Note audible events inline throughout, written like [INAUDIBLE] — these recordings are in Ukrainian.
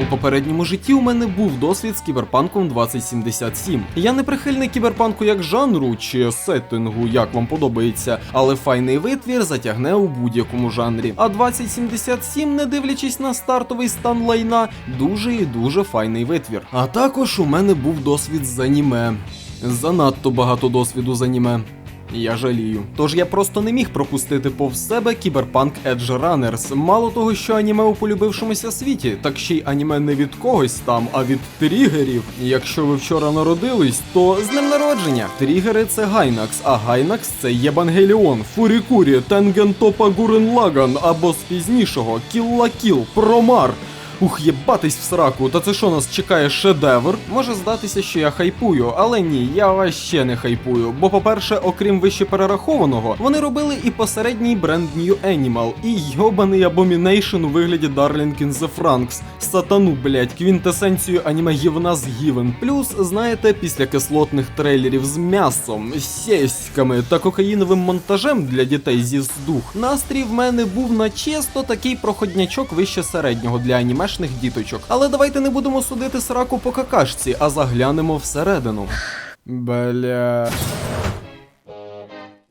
У попередньому житті у мене був досвід з кіберпанком 2077. Я не прихильник кіберпанку як жанру чи сеттингу, як вам подобається, але файний витвір затягне у будь-якому жанрі. А 2077, не дивлячись на стартовий стан лайна, дуже і дуже файний витвір. А також у мене був досвід з аніме. Занадто багато досвіду з аніме. Я жалію. Тож я просто не міг пропустити повз себе Кіберпанк Edge Runners. Мало того, що аніме у полюбившомуся світі, так ще й аніме не від когось там, а від тригерів. Якщо ви вчора народились, то з ним народження. Тригери це Гайнакс, а Гайнакс це Євангеліон, Фурікурі, Тенгентопа Гурен Лаган або з пізнішого Кілла Кіл, Промар. Ух, єбатись в сраку, та це що нас чекає шедевр? Може здатися, що я хайпую, але ні, я ваще не хайпую. Бо, по-перше, окрім вище перерахованого, вони робили і посередній бренд New Animal, і йобаний Abomination у вигляді Darling in the Franks. Сатану, блять, квінтесенцію аніме гівна з гівен. Плюс, знаєте, після кислотних трейлерів з м'ясом, сєськами та кокаїновим монтажем для дітей зі здух, настрій в мене був на чисто такий проходнячок вище середнього для анімешних діточок. Але давайте не будемо судити сраку по какашці, а заглянемо всередину. Бля.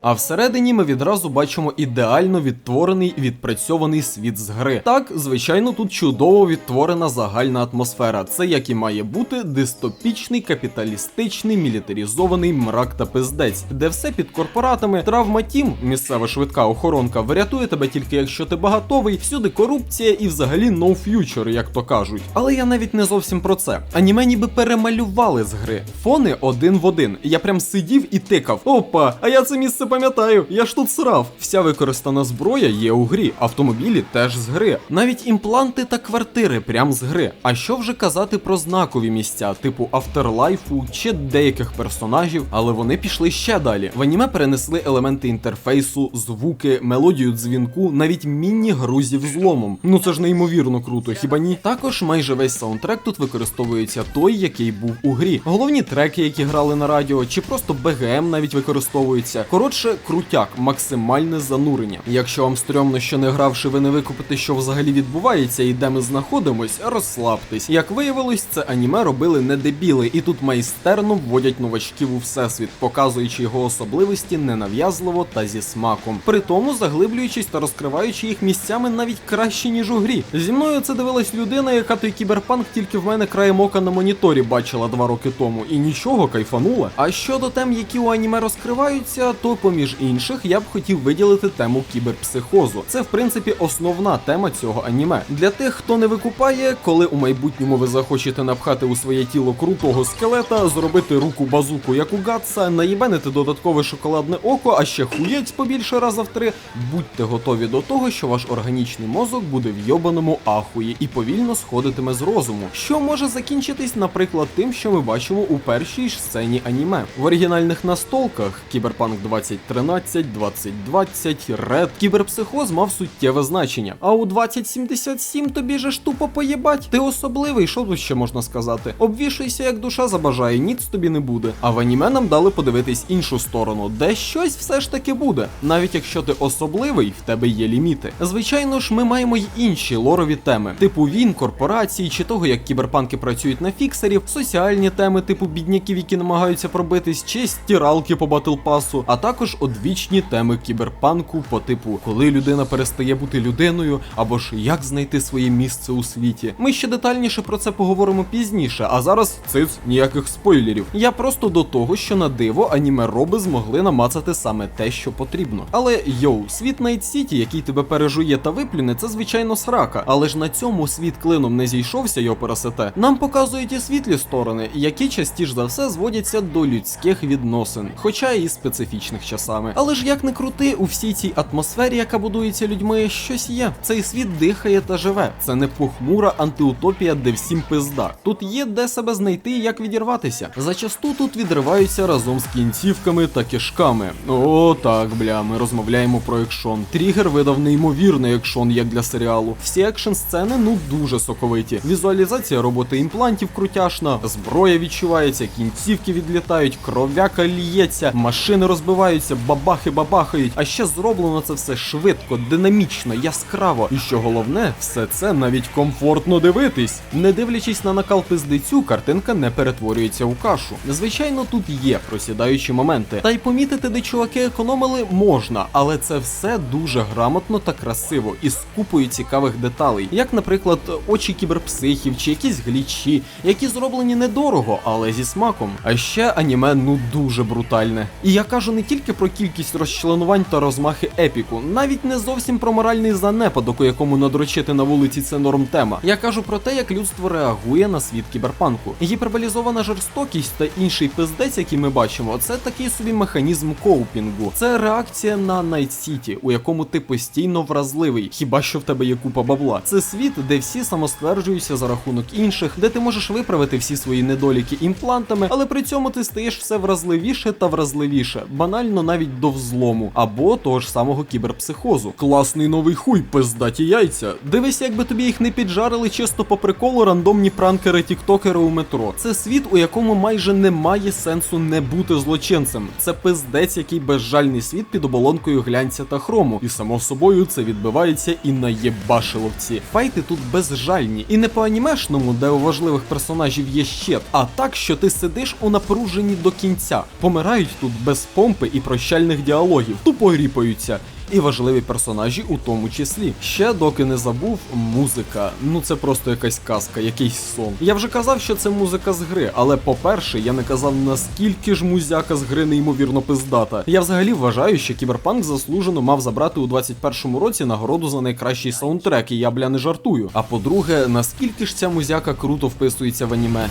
А всередині ми відразу бачимо ідеально відтворений відпрацьований світ з гри. Так, звичайно, тут чудово відтворена загальна атмосфера. Це як і має бути дистопічний, капіталістичний, мілітарізований мрак та пиздець, де все під корпоратами. Травма тім, місцева швидка охоронка, врятує тебе тільки якщо ти багатовий, всюди корупція і взагалі no future, як то кажуть. Але я навіть не зовсім про це. Аніме ніби перемалювали з гри. Фони один в один. Я прям сидів і тикав. Опа, а я це місце пам'ятаю, я ж тут срав. Вся використана зброя є у грі, автомобілі теж з гри. Навіть імпланти та квартири прям з гри. А що вже казати про знакові місця, типу Afterlife чи деяких персонажів, але вони пішли ще далі. В аніме перенесли елементи інтерфейсу, звуки, мелодію дзвінку, навіть міні-гру зі взломом. Ну це ж неймовірно круто, хіба ні? Також майже весь саундтрек тут використовується той, який був у грі. Головні треки, які грали на радіо, чи просто БГМ навіть використовується. Коротше, крутяк, максимальне занурення. Якщо вам стрьомно, що не гравши, ви не викупите, що взагалі відбувається і де ми знаходимось, розслабтесь. Як виявилось, це аніме робили не дебіли, і тут майстерно вводять новачків у всесвіт, показуючи його особливості ненав'язливо та зі смаком. При тому заглиблюючись та розкриваючи їх місцями навіть краще, ніж у грі. Зі мною це дивилась людина, яка той кіберпанк тільки в мене краєм ока на моніторі бачила два роки тому, і нічого кайфанула. А щодо тем, які у аніме розкриваються, то поміж інших я б хотів виділити тему кіберпсихозу. Це в принципі основна тема цього аніме. Для тих, хто не викупає, коли у майбутньому ви захочете напхати у своє тіло крутого скелета, зробити руку базуку, як у Гатса, наїбенити додаткове шоколадне око, а ще хуєць побільше раза в три. Будьте готові до того, що ваш органічний мозок буде в йобаному ахуї і повільно сходитиме з розуму, що може закінчитись, наприклад, тим, що ми бачимо у першій сцені аніме. В оригінальних настолках Кіберпанк 2013, 2020, Red, кіберпсихоз мав суттєве значення. А у 2077 тобі же ж тупо поєбать. Ти особливий, що тут ще можна сказати? Обвішуйся, як душа забажає, ніц тобі не буде. А в аніме нам дали подивитись іншу сторону, де щось все ж таки буде. Навіть якщо ти особливий, в тебе є ліміти. Звичайно ж, ми маємо й інші лорові теми, типу він, корпорації, чи того, як кіберпанки працюють на фіксерів, соціальні теми, типу бідняків, які намагаються пробитись, чи стиралки по батлпасу, а також одвічні теми кіберпанку по типу, коли людина перестає бути людиною, або ж як знайти своє місце у світі. Ми ще детальніше про це поговоримо пізніше, а зараз циц ніяких спойлерів. Я просто до того, що на диво аніме роби змогли намацати саме те, що потрібно. Але йоу, світ Найт Сіті, який тебе пережує та виплюне, це звичайно срака. Але ж на цьому світ клином не зійшовся, йоперасете. Нам показують і світлі сторони, які частіш за все зводяться до людських відносин, хоча і специфічних часами. Але ж як не крути, у всій цій атмосфері, яка будується людьми, щось є. Цей світ дихає та живе. Це не похмура антиутопія, де всім пизда. Тут є де себе знайти і як відірватися. Зачасту тут відриваються разом з кінцівками та кишками. О, так, бля, ми розмовляємо про екшон. Трігер видав неймовірний екшон, як для серіалу. Всі екшн сцени ну дуже соковиті. Візуалізація роботи імплантів крутяшна, зброя відчувається, кінцівки відлітають, кров'яка ліється, машини розбиваються. Крутяться, бабахи бабахають. А ще зроблено це все швидко, динамічно, яскраво. І що головне, все це навіть комфортно дивитись. Не дивлячись на накал пиздицю, картинка не перетворюється у кашу. Звичайно, тут є просідаючі моменти. Та й помітити, де чуваки економили, можна, але це все дуже грамотно та красиво і з купою цікавих деталей, як, наприклад, очі кіберпсихів чи якісь глічі, які зроблені недорого, але зі смаком. А ще аніме ну дуже брутальне. І я кажу не тільки про кількість розчленувань та розмахи епіку, навіть не зовсім про моральний занепадок, у якому надрочити на вулиці це норм тема. Я кажу про те, як людство реагує на світ кіберпанку. Гіперболізована жорстокість та інший пиздець, який ми бачимо, це такий собі механізм коупінгу. Це реакція на Найт Сіті, у якому ти постійно вразливий, хіба що в тебе є купа бабла. Це світ, де всі самостверджуються за рахунок інших, де ти можеш виправити всі свої недоліки імплантами, але при цьому ти стаєш все вразливіше та вразливіше, банально навіть до взлому, або того ж самого кіберпсихозу. Класний новий хуй, пиздаті яйця. Дивись, якби тобі їх не піджарили чисто по приколу рандомні пранкери-тіктокери у метро. Це світ, у якому майже немає сенсу не бути злочинцем. Це пиздець, який безжальний світ під оболонкою глянця та хрому. І само собою це відбивається і на єбашиловці. Файти тут безжальні, і не по анімешному, де у важливих персонажів є щит, а так, що ти сидиш у напруженні до кінця. Помирають тут без помпи і прощальних діалогів, тупо гріпаються. І важливі персонажі у тому числі. Ще доки не забув, музика. Ну це просто якась казка, якийсь сон. Я вже казав, що це музика з гри, але по-перше, я не казав наскільки ж музяка з гри неймовірно пиздата. Я взагалі вважаю, що кіберпанк заслужено мав забрати у 21-му році нагороду за найкращий саундтрек, і я бля не жартую. А по-друге, наскільки ж ця музяка круто вписується в аніме.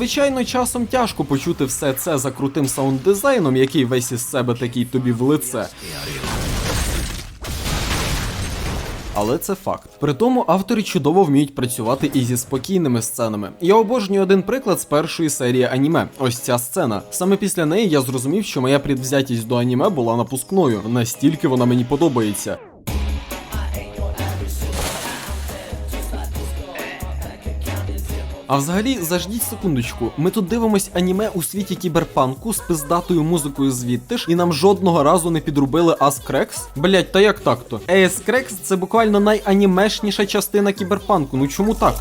Звичайно, часом тяжко почути все це за крутим саунд-дизайном, який весь із себе такий тобі в лице. Але це факт. При тому автори чудово вміють працювати і зі спокійними сценами. Я обожнюю один приклад з першої серії аніме. Ось ця сцена. Саме після неї я зрозумів, що моя предвзятість до аніме була напускною. Настільки вона мені подобається. А взагалі, заждіть секундочку. Ми тут дивимось аніме у світі кіберпанку з пиздатою музикою звідти ж, і нам жодного разу не підрубили Аскрекс. Блять, та як так-то? Аскрекс це буквально найанімешніша частина кіберпанку. Ну чому так?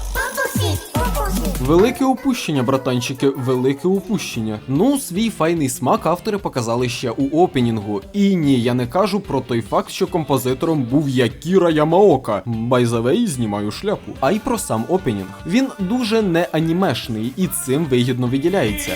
Велике упущення, братанчики, велике упущення. Ну, свій файний смак автори показали ще у опенінгу. І ні, я не кажу про той факт, що композитором був Якіра Ямаока. Байзавей знімаю шляпу. А й про сам опенінг. Він дуже не анімешний і цим вигідно виділяється.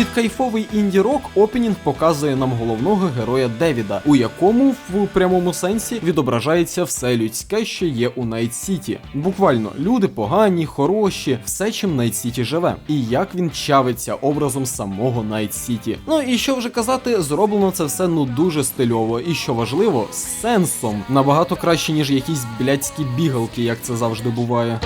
Під кайфовий інді-рок опенінг показує нам головного героя Девіда, у якому в прямому сенсі відображається все людське, що є у Найт Сіті. Буквально люди погані, хороші, все чим Найт Сіті живе, і як він чавиться образом самого Найт Сіті. Ну і що вже казати, зроблено це все ну дуже стильово, і що важливо, з сенсом набагато краще, ніж якісь блядські бігалки, як це завжди буває.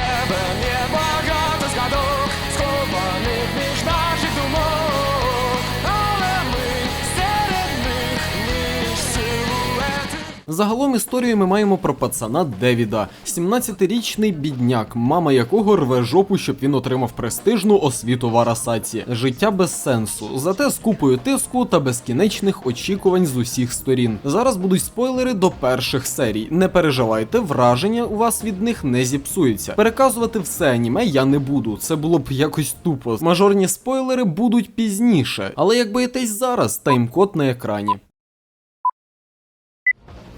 Загалом історію ми маємо про пацана Девіда, 17-річний бідняк, мама якого рве жопу, щоб він отримав престижну освіту в Арасаці. Життя без сенсу, зате з купою тиску та безкінечних очікувань з усіх сторін. Зараз будуть спойлери до перших серій. Не переживайте, враження у вас від них не зіпсується. Переказувати все аніме я не буду. Це було б якось тупо. Мажорні спойлери будуть пізніше. Але як боїтесь зараз, таймкод на екрані.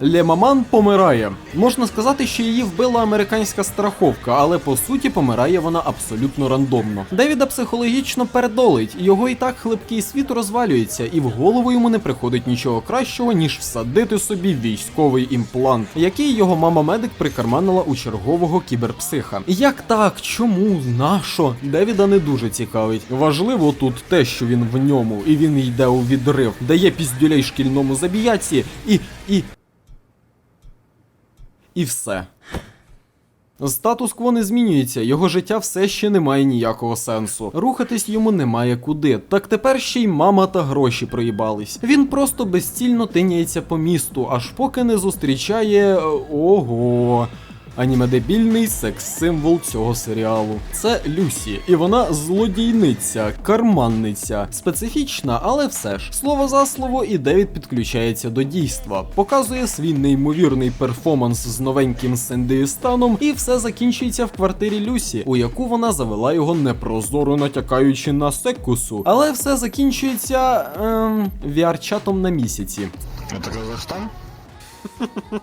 Лемаман помирає. Можна сказати, що її вбила американська страховка, але по суті помирає вона абсолютно рандомно. Девіда психологічно передолить, його і так хлипкий світ розвалюється, і в голову йому не приходить нічого кращого, ніж всадити собі військовий імплант, який його мама медик прикарманила у чергового кіберпсиха. Як так? Чому? Нащо? Девіда не дуже цікавить. Важливо тут те, що він в ньому, і він йде у відрив, дає піздюлей шкільному забіяці і. і. І все. Статус-кво не змінюється, його життя все ще не має ніякого сенсу. Рухатись йому немає куди. Так тепер ще й мама та гроші проїбались. Він просто безцільно тиняється по місту, аж поки не зустрічає. е, Ого. Аніме-дебільний секс-символ цього серіалу. Це Люсі, і вона злодійниця, карманниця, специфічна, але все ж. Слово за слово, і Девід підключається до дійства, показує свій неймовірний перформанс з новеньким Сендеїстаном, і все закінчується в квартирі Люсі, у яку вона завела його непрозоро натякаючи на секусу. Але все закінчується ем, VR-чатом на місяці. Это Казахстан? [LAUGHS]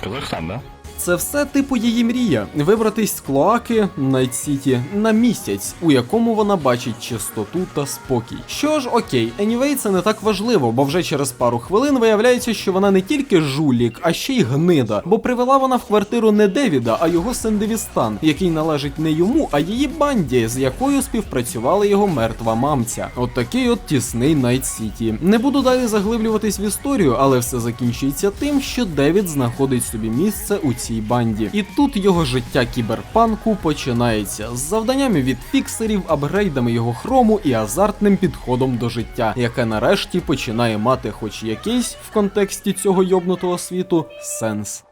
Казахстан, да? Це все типу її мрія вибратись з клоаки Найт Сіті на місяць, у якому вона бачить чистоту та спокій. Що ж, окей, anyway, це не так важливо, бо вже через пару хвилин виявляється, що вона не тільки жулік, а ще й гнида, бо привела вона в квартиру не Девіда, а його Сендевістан, який належить не йому, а її банді, з якою співпрацювала його мертва мамця. От такий от тісний Найт Сіті. Не буду далі заглиблюватись в історію, але все закінчується тим, що Девід знаходить собі місце у цій банді. І тут його життя кіберпанку починається з завданнями від фіксерів, апгрейдами його хрому і азартним підходом до життя, яке нарешті починає мати хоч якийсь в контексті цього йобнутого світу сенс.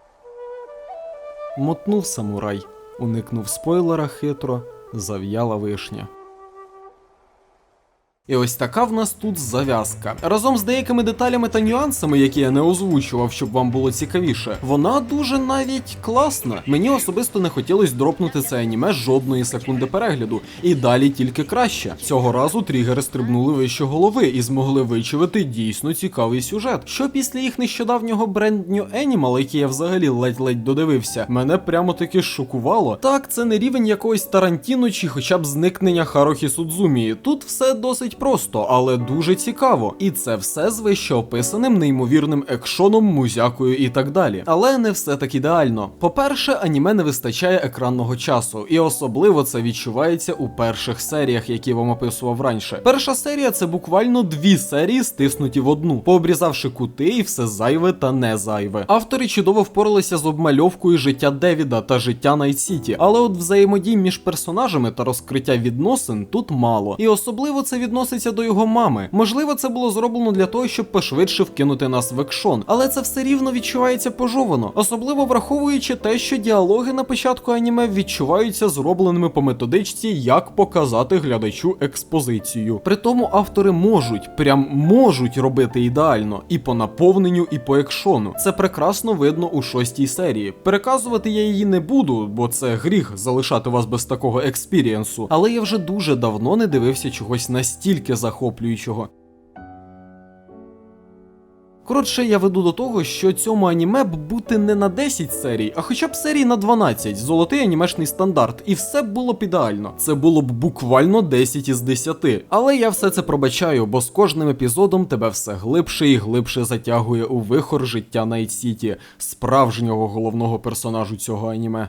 Мотнув самурай, уникнув спойлера хитро, зав'яла вишня. І ось така в нас тут зав'язка. Разом з деякими деталями та нюансами, які я не озвучував, щоб вам було цікавіше, вона дуже навіть класна. Мені особисто не хотілося дропнути це аніме жодної секунди перегляду, і далі тільки краще. Цього разу тригери стрибнули вище голови і змогли вичавити дійсно цікавий сюжет. Що після їх нещодавнього Brand New Animal, який я взагалі ледь-ледь додивився, мене прямо таки шокувало. Так, це не рівень якогось Тарантіно чи хоча б зникнення Харохі Судзумії. Тут все досить просто, але дуже цікаво. І це все з вищеописаним неймовірним екшоном, музякою і так далі. Але не все так ідеально. По-перше, аніме не вистачає екранного часу, і особливо це відчувається у перших серіях, які вам описував раніше. Перша серія це буквально дві серії стиснуті в одну, пообрізавши кути і все зайве та не зайве. Автори чудово впоралися з обмальовкою життя Девіда та життя Найт Сіті, але от взаємодій між персонажами та розкриття відносин тут мало. І особливо це відноситься до його мами. Можливо, це було зроблено для того, щоб пошвидше вкинути нас в екшон, але це все рівно відчувається пожовано, особливо враховуючи те, що діалоги на початку аніме відчуваються зробленими по методичці, як показати глядачу експозицію. При тому автори можуть, прям можуть робити ідеально і по наповненню, і по екшону. Це прекрасно видно у шостій серії. Переказувати я її не буду, бо це гріх залишати вас без такого експірієнсу. Але я вже дуже давно не дивився чогось настільки захоплюючого. Коротше, я веду до того, що цьому аніме б бути не на 10 серій, а хоча б серій на 12, золотий анімешний стандарт, і все було б ідеально. Це було б буквально 10 із 10. Але я все це пробачаю, бо з кожним епізодом тебе все глибше і глибше затягує у вихор життя Найт Сіті, справжнього головного персонажу цього аніме.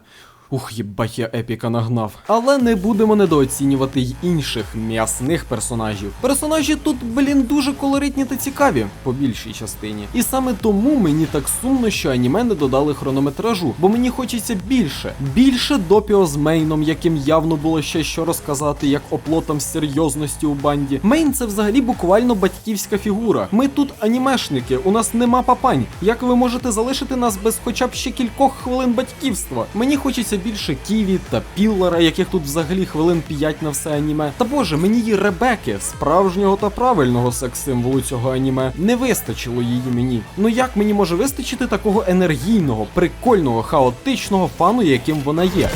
Ух, їбать, я епіка нагнав. Але не будемо недооцінювати й інших м'ясних персонажів. Персонажі тут, блін, дуже колоритні та цікаві, по більшій частині. І саме тому мені так сумно, що аніме не додали хронометражу, бо мені хочеться більше. Більше допіо з мейном, яким явно було ще що розказати, як оплотом серйозності у банді. Мейн це взагалі буквально батьківська фігура. Ми тут анімешники, у нас нема папань. Як ви можете залишити нас без хоча б ще кількох хвилин батьківства? Мені хочеться більше Ківі та Піллера, яких тут взагалі хвилин 5 на все аніме. Та боже, мені її Ребеки, справжнього та правильного секс-символу цього аніме. Не вистачило її мені. Ну як мені може вистачити такого енергійного, прикольного, хаотичного фану, яким вона є?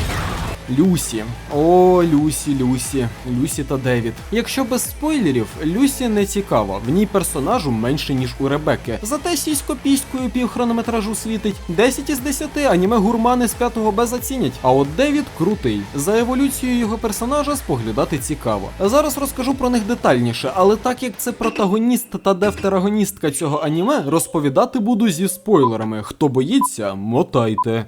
Люсі. О, Люсі, Люсі, Люсі та Девід. Якщо без спойлерів, Люсі не цікава. В ній персонажу менше, ніж у Ребекки. Зате сісько піською півхронометражу світить. 10 із 10 аніме гурмани з 5 Б зацінять. А от Девід крутий. За еволюцією його персонажа споглядати цікаво. Зараз розкажу про них детальніше, але так як це протагоніст та дефтерагоністка цього аніме, розповідати буду зі спойлерами. Хто боїться, мотайте.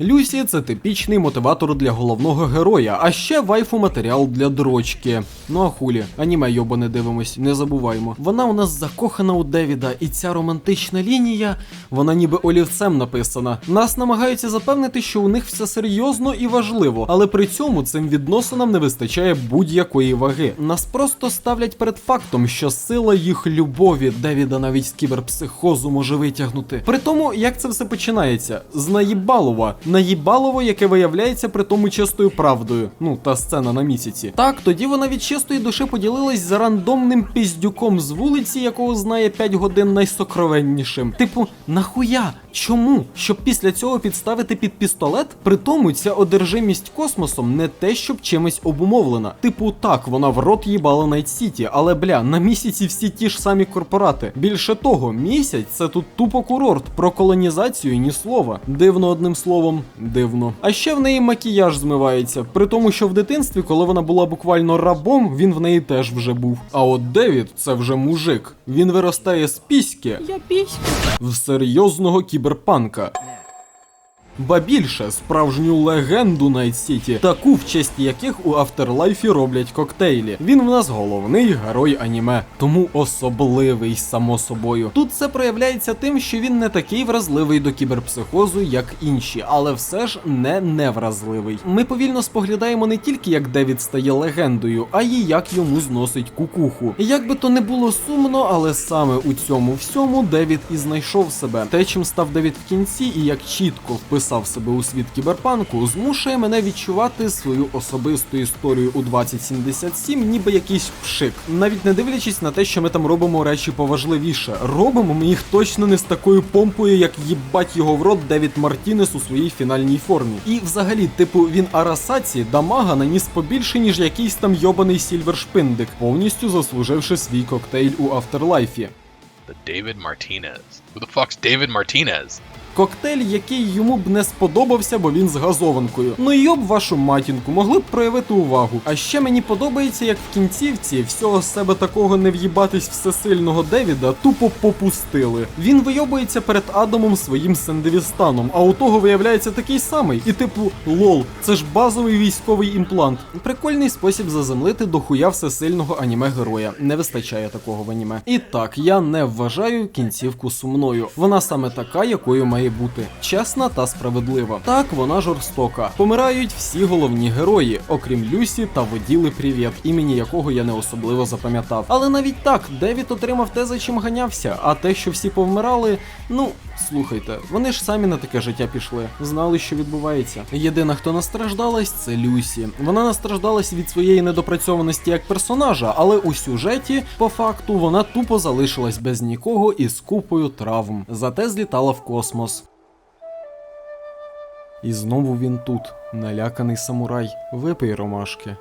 Люсі це типічний мотиватор для головного героя, а ще вайфу матеріал для дрочки. Ну а хулі, аніме йобо не дивимось, не забуваймо. Вона у нас закохана у Девіда, і ця романтична лінія, вона ніби олівцем написана. Нас намагаються запевнити, що у них все серйозно і важливо, але при цьому цим відносинам не вистачає будь-якої ваги. Нас просто ставлять перед фактом, що сила їх любові Девіда навіть з кіберпсихозу може витягнути. При тому, як це все починається? З наїбалова. Наїбалово, яке виявляється при тому чистою правдою. Ну, та сцена на місяці. Так, тоді вона від чистої душі поділилась з рандомним піздюком з вулиці, якого знає 5 годин найсокровеннішим. Типу, нахуя? Чому? Щоб після цього підставити під пістолет? При тому ця одержимість космосом не те, щоб чимось обумовлена. Типу, так, вона в рот їбала Найт Сіті, але бля, на місяці всі ті ж самі корпорати. Більше того, місяць це тут тупо курорт. Про колонізацію ні слова. Дивно одним словом, дивно. А ще в неї макіяж змивається. При тому, що в дитинстві, коли вона була буквально рабом, він в неї теж вже був. А от Девід це вже мужик. Він виростає з піськи Я піська. в серйозного кіберпанка. Ба більше справжню легенду Найт Сіті, таку в честь яких у Афтерлайфі роблять коктейлі. Він в нас головний герой аніме, тому особливий само собою. Тут це проявляється тим, що він не такий вразливий до кіберпсихозу, як інші, але все ж не невразливий. Ми повільно споглядаємо не тільки як Девід стає легендою, а й як йому зносить кукуху. Як би то не було сумно, але саме у цьому всьому Девід і знайшов себе. Те, чим став Девід в кінці, і як чітко вписав себе у світ кіберпанку, змушує мене відчувати свою особисту історію у 2077, ніби якийсь пшик. Навіть не дивлячись на те, що ми там робимо речі поважливіше. Робимо ми їх точно не з такою помпою, як їбать його в рот Девід Мартінес у своїй фінальній формі. І взагалі, типу, він Арасаці дамага наніс побільше, ніж якийсь там йобаний Сільвер Шпиндик, повністю заслуживши свій коктейль у Афтерлайфі. The David Martinez. Who the fuck's David Martinez? Коктейль, який йому б не сподобався, бо він з газованкою. Ну і об вашу матінку, могли б проявити увагу. А ще мені подобається, як в кінцівці всього себе такого не в'їбатись всесильного Девіда тупо попустили. Він вийобується перед Адамом своїм сендевістаном, а у того виявляється такий самий. І типу, лол, це ж базовий військовий імплант. Прикольний спосіб заземлити дохуя всесильного аніме героя. Не вистачає такого в аніме. І так, я не вважаю кінцівку сумною. Вона саме така, якою має бути. Чесна та справедлива. Так, вона жорстока. Помирають всі головні герої, окрім Люсі та воділи Привіт, імені якого я не особливо запам'ятав. Але навіть так, Девід отримав те, за чим ганявся, а те, що всі повмирали, ну. Слухайте, вони ж самі на таке життя пішли, знали, що відбувається. Єдина, хто настраждалась, це Люсі. Вона настраждалась від своєї недопрацьованості як персонажа, але у сюжеті, по факту, вона тупо залишилась без нікого і з купою травм. Зате злітала в космос. І знову він тут, наляканий самурай. Випий ромашки.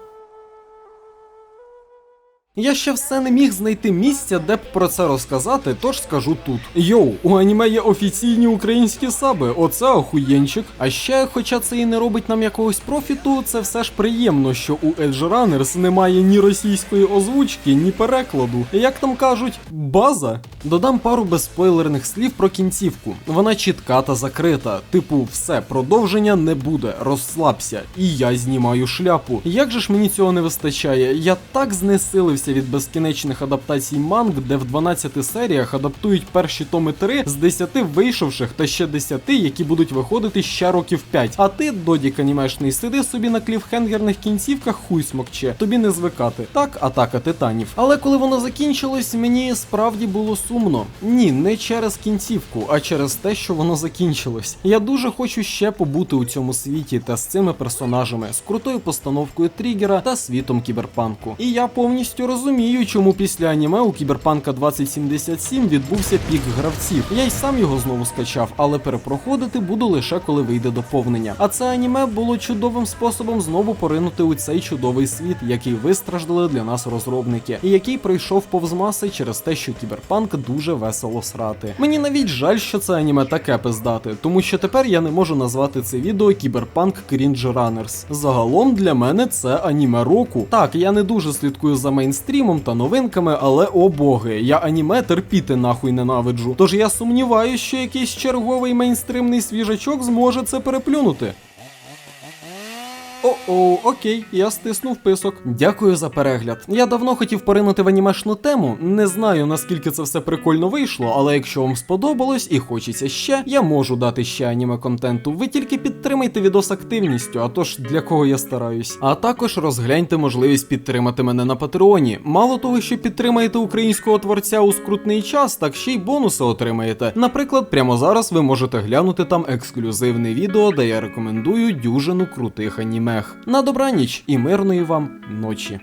Я ще все не міг знайти місця, де б про це розказати, тож скажу тут. Йоу, у аніме є офіційні українські саби, оце охуєнчик. А ще, хоча це і не робить нам якогось профіту, це все ж приємно, що у Edge Runners немає ні російської озвучки, ні перекладу. Як там кажуть, база. Додам пару безспойлерних слів про кінцівку. Вона чітка та закрита. Типу, все, продовження не буде, розслабся. І я знімаю шляпу. Як же ж мені цього не вистачає? Я так знесилився від безкінечних адаптацій манг, де в 12 серіях адаптують перші томи 3 з 10 вийшовших та ще 10, які будуть виходити ще років 5. А ти, додік анімешний, сиди собі на кліфхенгерних кінцівках хуй смокче. Тобі не звикати. Так, атака титанів. Але коли воно закінчилось, мені справді було сумно. Ні, не через кінцівку, а через те, що воно закінчилось. Я дуже хочу ще побути у цьому світі та з цими персонажами, з крутою постановкою тригера та світом кіберпанку. І я повністю розумію, чому після аніме у Кіберпанка 2077 відбувся пік гравців. Я й сам його знову скачав, але перепроходити буду лише коли вийде доповнення. А це аніме було чудовим способом знову поринути у цей чудовий світ, який вистраждали для нас розробники, і який пройшов повз маси через те, що кіберпанк дуже весело срати. Мені навіть жаль, що це аніме таке пиздати, тому що тепер я не можу назвати це відео Кіберпанк Cringe Runners. Загалом для мене це аніме року. Так, я не дуже слідкую за мейнстрімом, стрімом та новинками, але о боги, я аніме терпіти нахуй ненавиджу. Тож я сумніваюся, що якийсь черговий мейнстримний свіжачок зможе це переплюнути. О-о, окей, я стиснув писок. Дякую за перегляд. Я давно хотів поринути в анімешну тему. Не знаю наскільки це все прикольно вийшло, але якщо вам сподобалось і хочеться ще, я можу дати ще аніме контенту. Ви тільки підтримайте відос активністю, а то ж для кого я стараюсь. А також розгляньте можливість підтримати мене на Патреоні. Мало того, що підтримаєте українського творця у скрутний час, так ще й бонуси отримаєте. Наприклад, прямо зараз ви можете глянути там ексклюзивне відео, де я рекомендую дюжину крутих анімех. На добраніч і мирної вам ночі.